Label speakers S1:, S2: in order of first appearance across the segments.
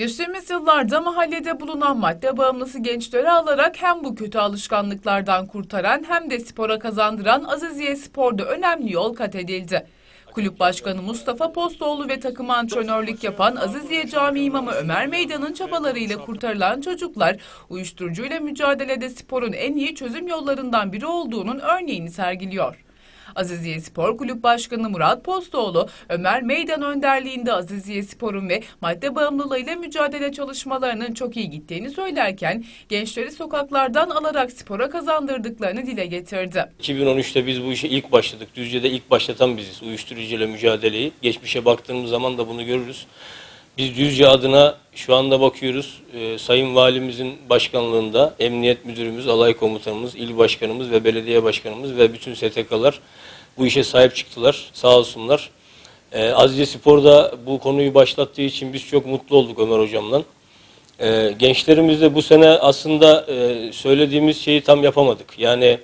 S1: Geçtiğimiz yıllarda mahallede bulunan madde bağımlısı gençleri alarak hem bu kötü alışkanlıklardan kurtaran hem de spora kazandıran Aziziye Spor'da önemli yol kat edildi. Kulüp Başkanı Mustafa Postoğlu ve takıma antrenörlük yapan Aziziye Camii İmamı Ömer Meydan'ın çabalarıyla kurtarılan çocuklar uyuşturucuyla mücadelede sporun en iyi çözüm yollarından biri olduğunun örneğini sergiliyor. Aziziye Spor Kulüp Başkanı Murat Postoğlu, Ömer Meydan önderliğinde Aziziye Spor'un ve madde bağımlılığıyla mücadele çalışmalarının çok iyi gittiğini söylerken, gençleri sokaklardan alarak spora kazandırdıklarını dile getirdi.
S2: 2013'te biz bu işe ilk başladık. Düzce'de ilk başlatan biziz uyuşturucuyla mücadeleyi. Geçmişe baktığımız zaman da bunu görürüz. Biz Düzce adına şu anda bakıyoruz. e, Sayın Valimizin başkanlığında Emniyet Müdürümüz, Alay Komutanımız, İl Başkanımız ve Belediye Başkanımız ve bütün STK'lar bu işe sahip çıktılar. Sağ olsunlar. E, Azize Spor'da bu konuyu başlattığı için biz çok mutlu olduk Ömer Hocam'la. E, gençlerimiz de bu sene aslında e, söylediğimiz şeyi tam yapamadık. Yani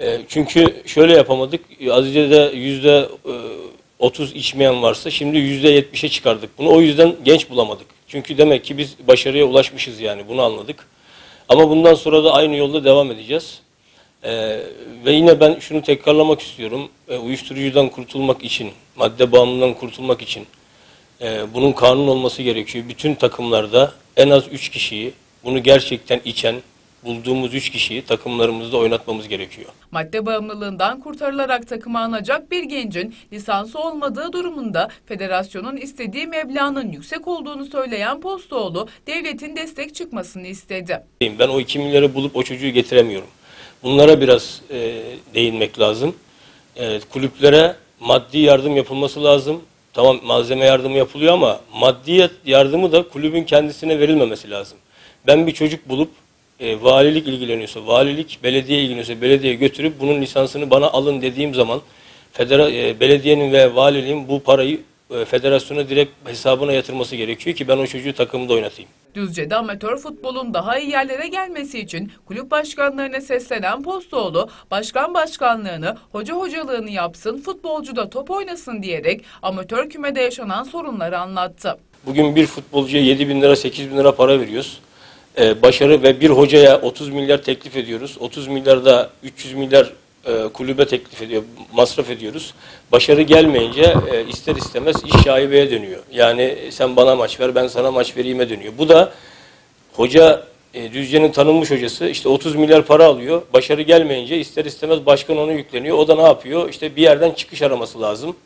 S2: e, çünkü şöyle yapamadık. Azize'de yüzde e, 30 içmeyen varsa şimdi yüzde 70'e çıkardık bunu. O yüzden genç bulamadık. Çünkü demek ki biz başarıya ulaşmışız yani bunu anladık. Ama bundan sonra da aynı yolda devam edeceğiz. E, ve yine ben şunu tekrarlamak istiyorum. E, uyuşturucudan kurtulmak için, madde bağımlılığından kurtulmak için e, bunun kanun olması gerekiyor. Bütün takımlarda en az 3 kişiyi bunu gerçekten içen, bulduğumuz 3 kişiyi takımlarımızda oynatmamız gerekiyor.
S1: Madde bağımlılığından kurtarılarak takıma alınacak bir gencin lisansı olmadığı durumunda federasyonun istediği meblağın yüksek olduğunu söyleyen Postoğlu, devletin destek çıkmasını istedi.
S2: Ben o 2 milyarı bulup o çocuğu getiremiyorum. Bunlara biraz e, değinmek lazım. Evet, kulüplere maddi yardım yapılması lazım. Tamam malzeme yardımı yapılıyor ama maddi yardımı da kulübün kendisine verilmemesi lazım. Ben bir çocuk bulup e, valilik ilgileniyorsa, valilik belediye ilgileniyorsa, belediye götürüp bunun lisansını bana alın dediğim zaman federa, e, belediyenin ve valiliğin bu parayı e, federasyona direkt hesabına yatırması gerekiyor ki ben o çocuğu takımda oynatayım.
S1: Düzce'de amatör futbolun daha iyi yerlere gelmesi için kulüp başkanlarına seslenen Postoğlu, başkan başkanlığını, hoca hocalığını yapsın, futbolcu da top oynasın diyerek amatör kümede yaşanan sorunları anlattı.
S2: Bugün bir futbolcuya 7 bin lira 8 bin lira para veriyoruz. Ee, başarı ve bir hocaya 30 milyar teklif ediyoruz. 30 milyar da 300 milyar e, kulübe teklif ediyor, masraf ediyoruz. Başarı gelmeyince e, ister istemez iş şaibeye dönüyor. Yani sen bana maç ver ben sana maç vereyime dönüyor. Bu da hoca e, Düzce'nin tanınmış hocası işte 30 milyar para alıyor. Başarı gelmeyince ister istemez başkan onu yükleniyor. O da ne yapıyor? İşte bir yerden çıkış araması lazım.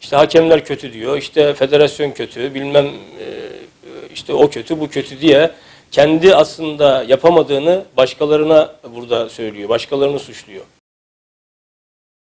S2: İşte hakemler kötü diyor, işte federasyon kötü, bilmem e, işte o kötü, bu kötü diye kendi aslında yapamadığını başkalarına burada söylüyor, başkalarını suçluyor.